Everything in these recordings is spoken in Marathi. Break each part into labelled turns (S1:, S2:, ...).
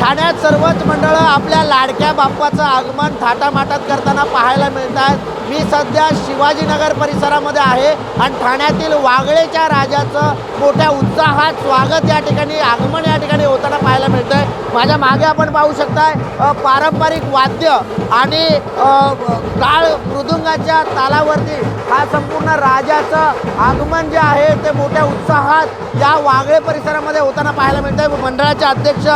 S1: ठाण्यात सर्वच मंडळं आपल्या लाडक्या बाप्पाचं आगमन थाटामाटात करताना पाहायला मिळत आहेत मी सध्या शिवाजीनगर परिसरामध्ये आहे आणि ठाण्यातील वागळेच्या राजाचं मोठ्या उत्साहात स्वागत या ठिकाणी आगमन या ठिकाणी होताना पाहायला मिळतं आहे माझ्या मागे आपण पाहू शकताय पारंपरिक वाद्य आणि काळ मृदुंगाच्या तालावरती हा संपूर्ण राजाचं आगमन जे आहे ते मोठ्या उत्साहात या वागळे परिसरामध्ये होताना पाहायला मिळत आहे मंडळाचे अध्यक्ष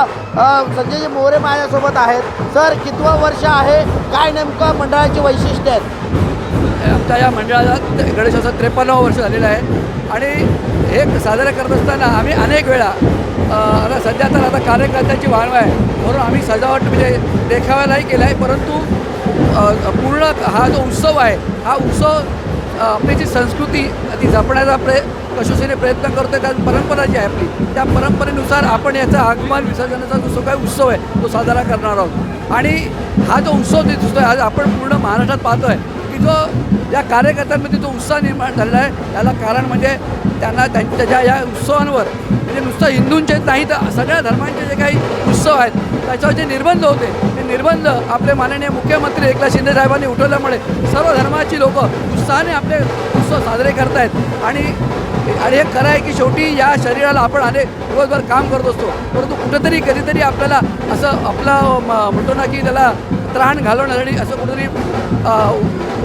S1: संजयजी मोरे माझ्यासोबत आहेत. सर कितवं वर्ष आहे? काय नेमकं मंडळाची वैशिष्ट्य आहेत?
S2: आमच्या या मंडळाला गणेशोत्सव त्रेपन्नावं वर्ष झालेलं आहे. आणि हे साजरं करत असताना आम्ही अनेक वेळा आता सध्या तर आता कार्यकर्त्यांची वाढवा आहे. म्हणून आम्ही सजावट म्हणजे देखाव्यालाही केला आहे परंतु पूर्ण हा जो उत्सव आहे हा उत्सव आपली जी संस्कृती ती जपण्याचा प्रय कशोशीने प्रयत्न करतो कारण परंपरा जी आहे आपली त्या परंपरेनुसार आपण याचा आगमन विसर्जनाचा जो काही उत्सव आहे तो साजरा करणार आहोत. आणि हा जो उत्सव जे दिसतो आहे आज आपण पूर्ण महाराष्ट्रात पाहतो आहे की जो या कार्यकर्त्यांमध्ये जो उत्साह निर्माण झालेला आहे त्याला कारण म्हणजे त्यांना त्यांच्या या उत्सवांवर म्हणजे नुसतं हिंदूंचे नाही तर सगळ्या धर्मांचे जे काही उत्सव आहेत त्याच्यावर जे निर्बंध होते ते निर्बंध आपले माननीय मुख्यमंत्री एकनाथ शिंदे साहेबांनी उठवल्यामुळे सर्व धर्माची लोक उत्साहाने आपले उत्सव साजरे करतायत. आणि आणि हे खरं आहे की शेवटी या शरीराला आपण अनेक दिवसभर काम करत असतो परंतु कुठंतरी कधीतरी आपल्याला असं आपला म- म्हणतो ना की त्याला त्राण घालवण्यासाठी असं कुठंतरी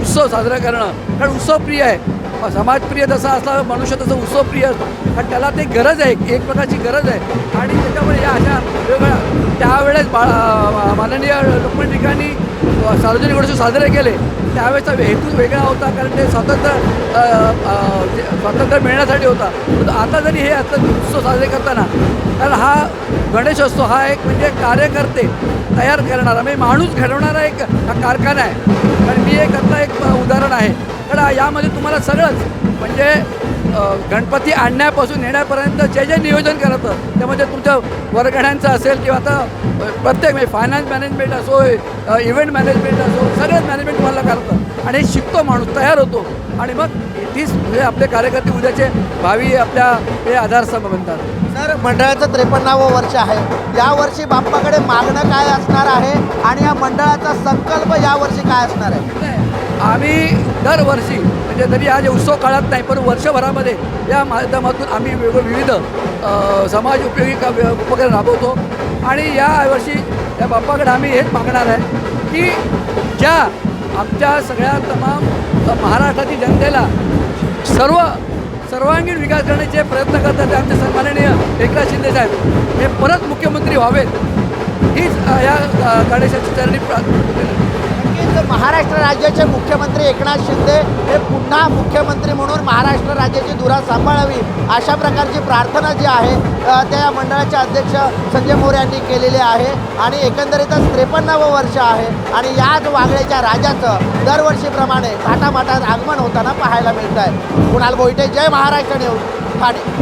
S2: उत्सव साजरा करणं कारण उत्सव प्रिय आहे. समाजप्रिय जसा असला मनुष्य तसं उत्सव प्रिय असतो. कारण त्याला ते गरज आहे एक प्रकारची गरज आहे. आणि त्याच्यामुळे या अशा वेगवेगळ्या त्यावेळेस बा माननीय माननीय ठिकाणी सार्वजनिक गणेशोत्सव साजरे केले. त्यावेळेचा हेतू वेगळा होता कारण ते स्वातंत्र्य जे स्वातंत्र्य मिळण्यासाठी होता. परंतु आता जरी हे असतं उत्सव साजरे करताना कारण हा गणेशोत्सव हा एक म्हणजे कार्यकर्ते तयार करणारा म्हणजे माणूस घडवणारा एक हा कारखाना आहे. कारण मी एक आता एक उदाहरण आहे. कारण यामध्ये तुम्हाला सगळंच म्हणजे गणपती आणण्यापासून नेण्यापर्यंत जे जे नियोजन करतं त्यामध्ये तुमचं वर्गण्यांचं असेल किंवा आता प्रत्येक म्हणजे फायनान्स मॅनेजमेंट असो इव्हेंट मॅनेजमेंट असो सगळंच मॅनेजमेंट तुम्हाला करतं आणि शिकतो माणूस तयार होतो. आणि मग तीच म्हणजे आपले कार्यकर्ते उद्याचे भावी आपल्या हे आधारस्तंभ बनतात.
S1: सर मंडळाचं त्रेपन्नावं वर्ष आहे. यावर्षी बाप्पाकडे मागणं काय असणार आहे? आणि या मंडळाचा संकल्प यावर्षी काय असणार आहे?
S2: आम्ही दरवर्षी म्हणजे तरी आज उत्सव काळात नाही पण वर्षभरामध्ये या माध्यमातून आम्ही विविध समाज उपयोगी का उपक्रम राबवतो. आणि यावर्षी या बाप्पाकडे आम्ही हेच मागणार आहे की ज्या आमच्या सगळ्या तमाम महाराष्ट्रातील जनतेला सर्व सर्वांगीण विकास करण्याचे प्रयत्न करतात ते आमचे सन्माननीय एकनाथ शिंदे साहेब. हे परत मुख्यमंत्री व्हावेत. हीच या गणेशाची चरणी प्रार्थना
S1: नक्कीच महाराष्ट्र राज्याचे मुख्यमंत्री एकनाथ शिंदे हे पुन्हा मुख्यमंत्री म्हणून महाराष्ट्र राज्याची धुरा सांभाळावी अशा प्रकारची प्रार्थना जी आहे त्या या मंडळाचे अध्यक्ष संजय मोरे यांनी केलेली आहे. आणि एकंदरीतच त्रेपन्नावं वर्ष आहे आणि याच वागळेच्या राजाचं दरवर्षीप्रमाणे थाटामाटात आगमन होताना पाहायला मिळत आहे कुणाल बोईटे जय महाराष्ट्र न्यूज ठाणे.